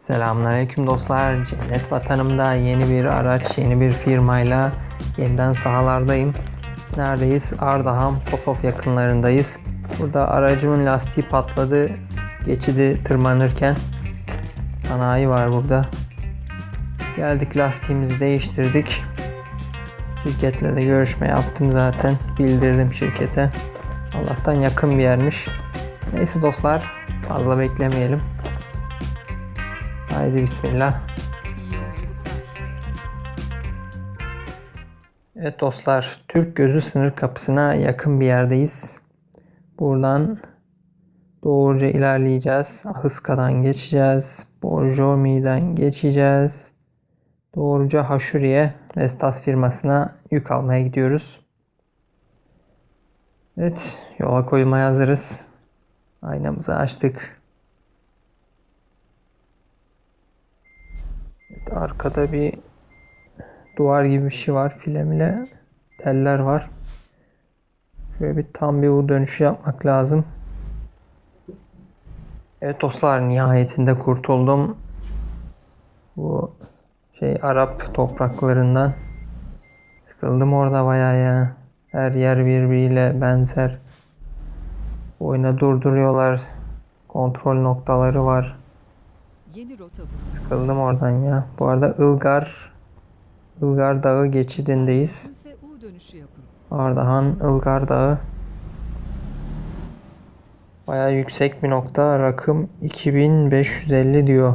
Selamünaleyküm dostlar. Cennet vatanımda yeni bir araç, yeni bir firmayla yeniden sahalardayım. Neredeyiz? Ardahan, Posof yakınlarındayız. Burada aracımın lastiği patladı. Geçidi tırmanırken. Sanayi var burada. Geldik lastiğimizi değiştirdik. Şirketle de görüşme yaptım zaten. Bildirdim şirkete. Allah'tan yakın bir yermiş. Neyse dostlar fazla beklemeyelim. Haydi bismillah. Evet dostlar, Türk Gözü sınır kapısına yakın bir yerdeyiz. Buradan doğruca ilerleyeceğiz. Ahıska'dan geçeceğiz. Borjomi'den geçeceğiz. Doğruca Haşuriye Vestas firmasına yük almaya gidiyoruz. Evet, yola koyulmaya hazırız. Aynamızı açtık. Arkada bir duvar gibi bir şey var. Filemle teller var. Şöyle bir tam bir U dönüşü yapmak lazım. Evet dostlar nihayetinde kurtuldum. Bu şey Arap topraklarından. Sıkıldım orada bayağı ya. Her yer birbiriyle benzer. Oyuna durduruyorlar. Kontrol noktaları var. Yeni rota bu. Sıkıldım oradan ya. Bu arada Ilgar Ilgar Dağı geçidindeyiz. Mümkünse U dönüşü yapın. Ardahan Ilgar Dağı. Bayağı yüksek bir nokta. Rakım 2550 diyor.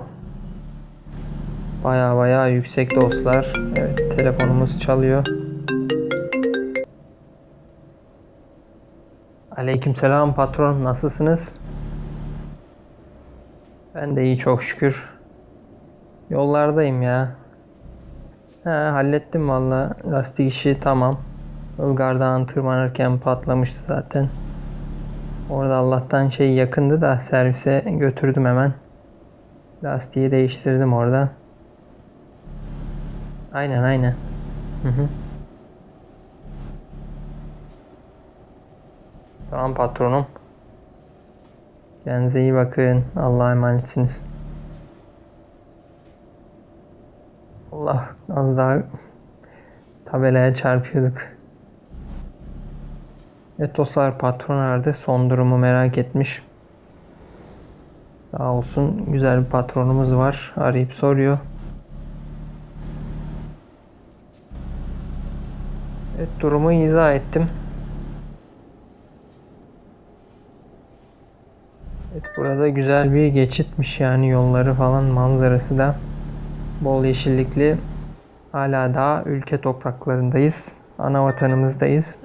Bayağı bayağı yüksek dostlar. Evet telefonumuz çalıyor. Aleykümselam patron nasılsınız? Ben de iyi çok şükür. Yollardayım ya. He hallettim valla. Lastik işi tamam. Ilgar'dan tırmanırken patlamıştı zaten. Orada Allah'tan şey yakındı da servise götürdüm hemen. Lastiği değiştirdim orada. Aynen aynen. Hı hı. Tamam patronum. Kendinize iyi bakın. Allah'a emanetsiniz. Allah az daha tabelaya çarpıyorduk. Evet dostlar patron aradı. Son durumu merak etmiş. Sağ olsun güzel bir patronumuz var. Arayıp soruyor. Evet durumu izah ettim. Burada güzel bir geçitmiş yani yolları falan manzarası da bol yeşillikli. Hala daha ülke topraklarındayız. Ana vatanımızdayız.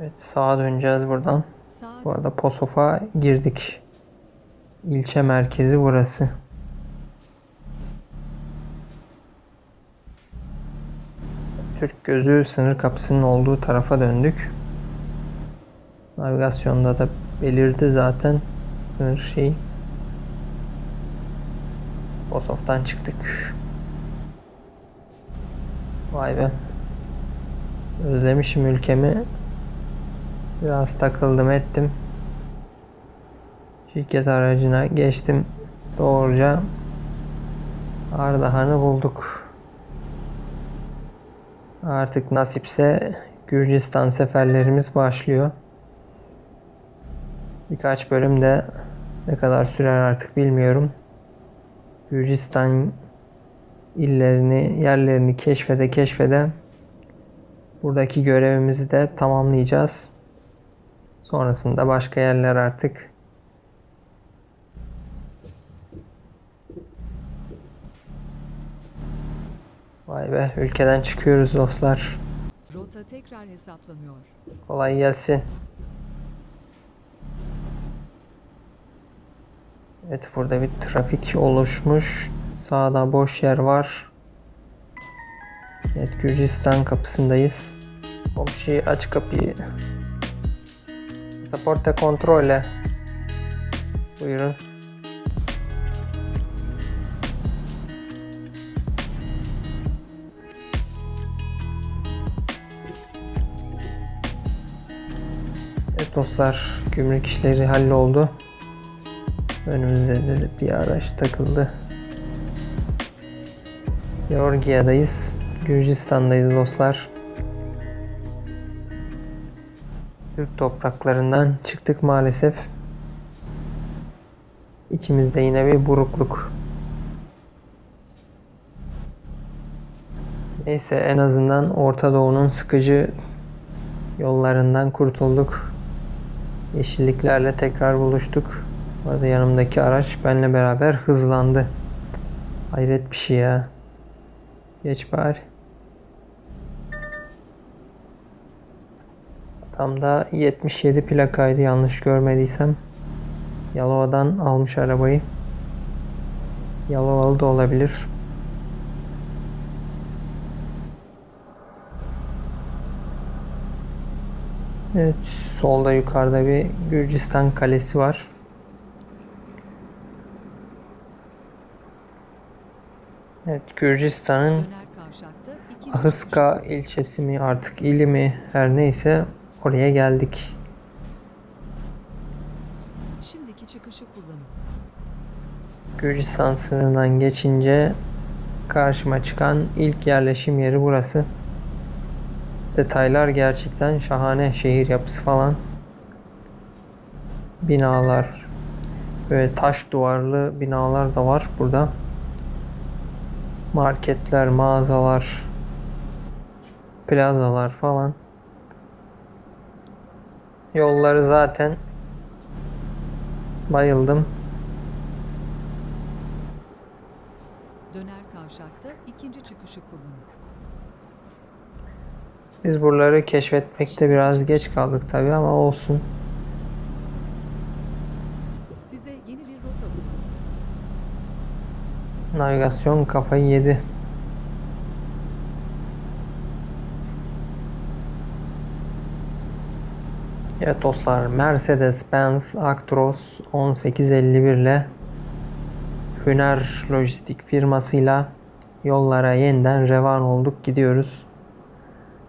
Evet sağa döneceğiz buradan. Bu arada Posof'a girdik. İlçe merkezi burası. Türk gözü sınır kapısının olduğu tarafa döndük. Navigasyonda da belirdi zaten sınır şeyi. Posof'tan çıktık. Vay be. Özlemişim ülkemi. Biraz takıldım ettim. Şirket aracına geçtim. Doğruca Ardahan'ı bulduk. Artık nasipse Gürcistan seferlerimiz başlıyor. Birkaç bölüm de ne kadar sürer artık bilmiyorum. Gürcistan illerini, yerlerini keşfede keşfede buradaki görevimizi de tamamlayacağız. Sonrasında başka yerler artık. Vay be ülkeden çıkıyoruz dostlar. rota tekrar hesaplanıyor. Kolay gelsin. Evet burada bir trafik oluşmuş. Sağda boş yer var. Evet Gürcistan kapısındayız. Komşu aç kapıyı. Pasaporte kontrole. Buyurun. Dostlar gümrük işleri halloldu. Önümüzde de bir araç takıldı. Georgia'dayız. Gürcistan'dayız dostlar. Türk topraklarından çıktık maalesef. İçimizde yine bir burukluk. Neyse en azından Orta Doğu'nun sıkıcı yollarından kurtulduk. Yeşilliklerle tekrar buluştuk. Bu arada yanımdaki araç benimle beraber hızlandı. Hayret bir şey ya. Geç bari. Tam da 77 plakaydı yanlış görmediysem. Yalova'dan almış arabayı. Yalovalı da olabilir. Evet, solda yukarıda bir Gürcistan kalesi var. Evet, Gürcistan'ın Ahıska ilçesi mi artık ili mi her neyse oraya geldik. Şimdiki çıkışı kullanın. Gürcistan sınırından geçince karşıma çıkan ilk yerleşim yeri burası. Detaylar gerçekten şahane. Şehir yapısı falan. Binalar. Böyle taş duvarlı binalar da var burada. Marketler, mağazalar, plazalar falan. Yolları zaten bayıldım. Döner kavşakta ikinci çıkışı kullanın. Biz buraları keşfetmekte biraz geç kaldık tabii ama olsun. Size yeni bir rota bulun. Navigasyon kafayı yedi. Evet dostlar Mercedes-Benz Actros 1851 ile Hüner Lojistik firmasıyla yollara yeniden revan olduk gidiyoruz.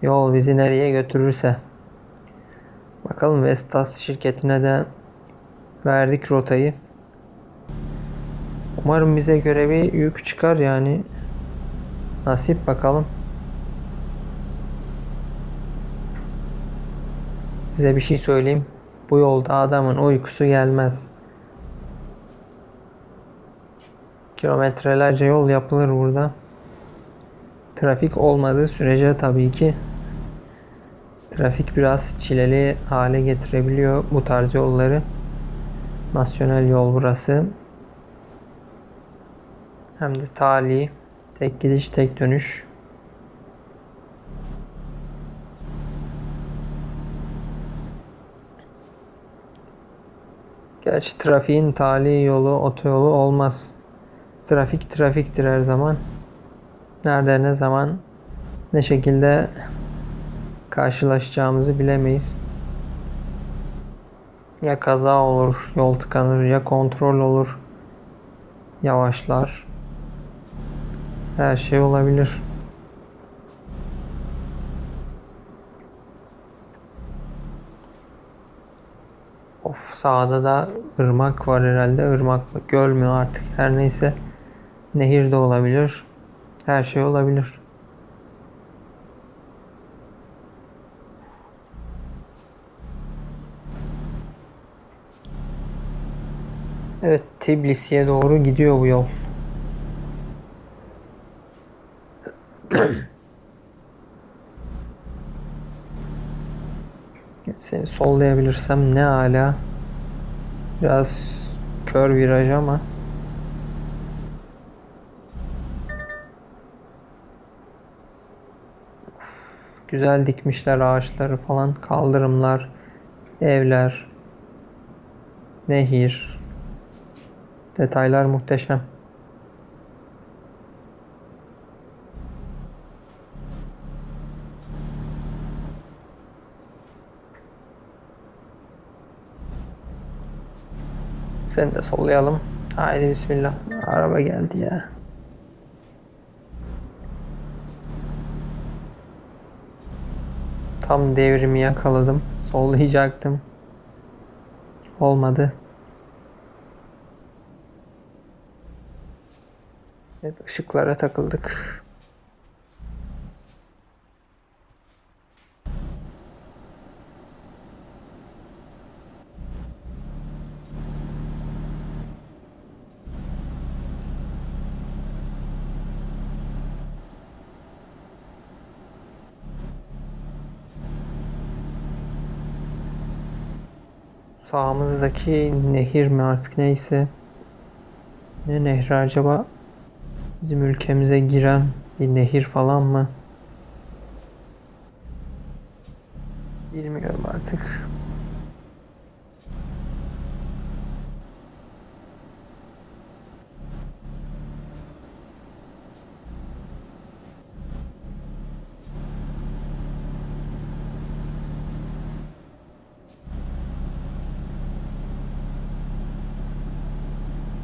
Yol bizi nereye götürürse. Bakalım Vestas şirketine de verdik rotayı. Umarım bize göre bir yük çıkar yani. Nasip bakalım. Size bir şey söyleyeyim. Bu yolda adamın uykusu gelmez. Kilometrelerce yol yapılır burada. Trafik olmadığı sürece tabii ki trafik biraz çileli hale getirebiliyor bu tarz yolları. Nasyonel yol burası. Hem de tali. Tek gidiş tek dönüş. Gerçi trafiğin tali yolu, otoyolu olmaz. Trafik trafiktir her zaman. Nerede ne zaman ne şekilde karşılaşacağımızı bilemeyiz. Ya kaza olur, yol tıkanır, ya kontrol olur, yavaşlar. Her şey olabilir. Of sağda da ırmak var herhalde. Irmak mı? Göl mü artık her neyse. Nehir de olabilir. Her şey olabilir. Evet Tbilisi'ye doğru gidiyor bu yol. Seni sollayabilirsem ne ala. Biraz kör viraj ama. Güzel dikmişler ağaçları falan. Kaldırımlar, evler, nehir. Detaylar muhteşem. Seni de sollayalım. Haydi bismillah. Araba geldi ya. Tam devrimi yakaladım. Sollayacaktım. olmadı. Evet ışıklara takıldık. Sağımızdaki nehir mi artık neyse. Ne nehri acaba? Bizim ülkemize giren bir nehir falan mı? Bilmiyorum artık.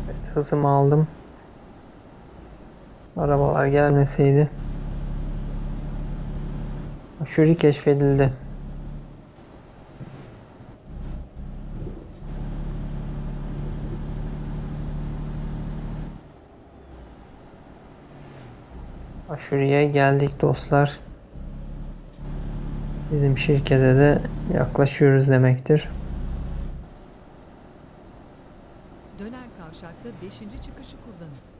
Evet, hızımı aldım. Arabalar gelmeseydi. Şuri keşfedildi. Aşuriye geldik dostlar. Bizim şirkete de yaklaşıyoruz demektir. Döner kavşakta 5. çıkışı kullanın.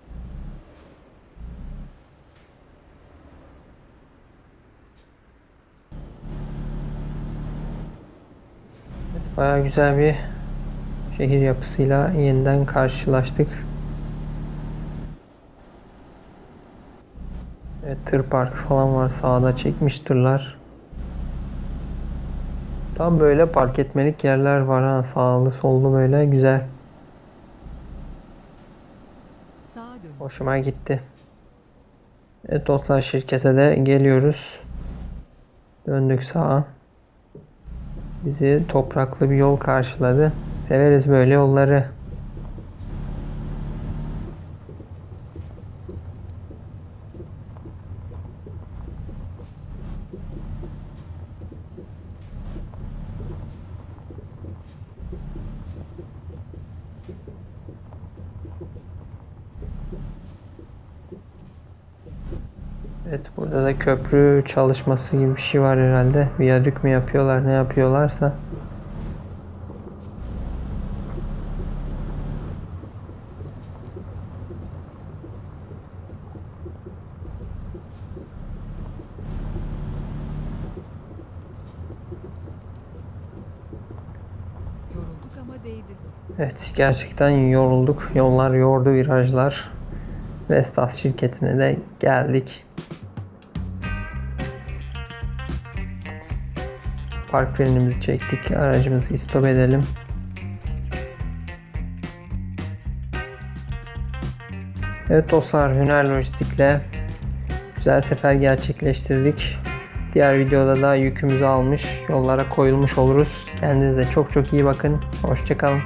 Bayağı güzel bir şehir yapısıyla yeniden karşılaştık. Evet, tır parkı falan var sağda çekmiş tırlar. Tam böyle park etmelik yerler var ha sağlı sollu böyle güzel. Hoşuma gitti. Evet dostlar şirkete de geliyoruz. Döndük sağa. Bizi topraklı bir yol karşıladı. Severiz böyle yolları. Evet burada da köprü çalışması gibi bir şey var herhalde. Viyadük mü yapıyorlar ne yapıyorlarsa. Yorulduk ama değdi. Evet gerçekten yorulduk. Yollar yordu virajlar. Vestas şirketine de geldik. Park frenimizi çektik. Aracımızı istop edelim. Evet dostlar Hüner Lojistik'le güzel sefer gerçekleştirdik. Diğer videoda da yükümüzü almış, yollara koyulmuş oluruz. Kendinize çok çok iyi bakın. Hoşçakalın.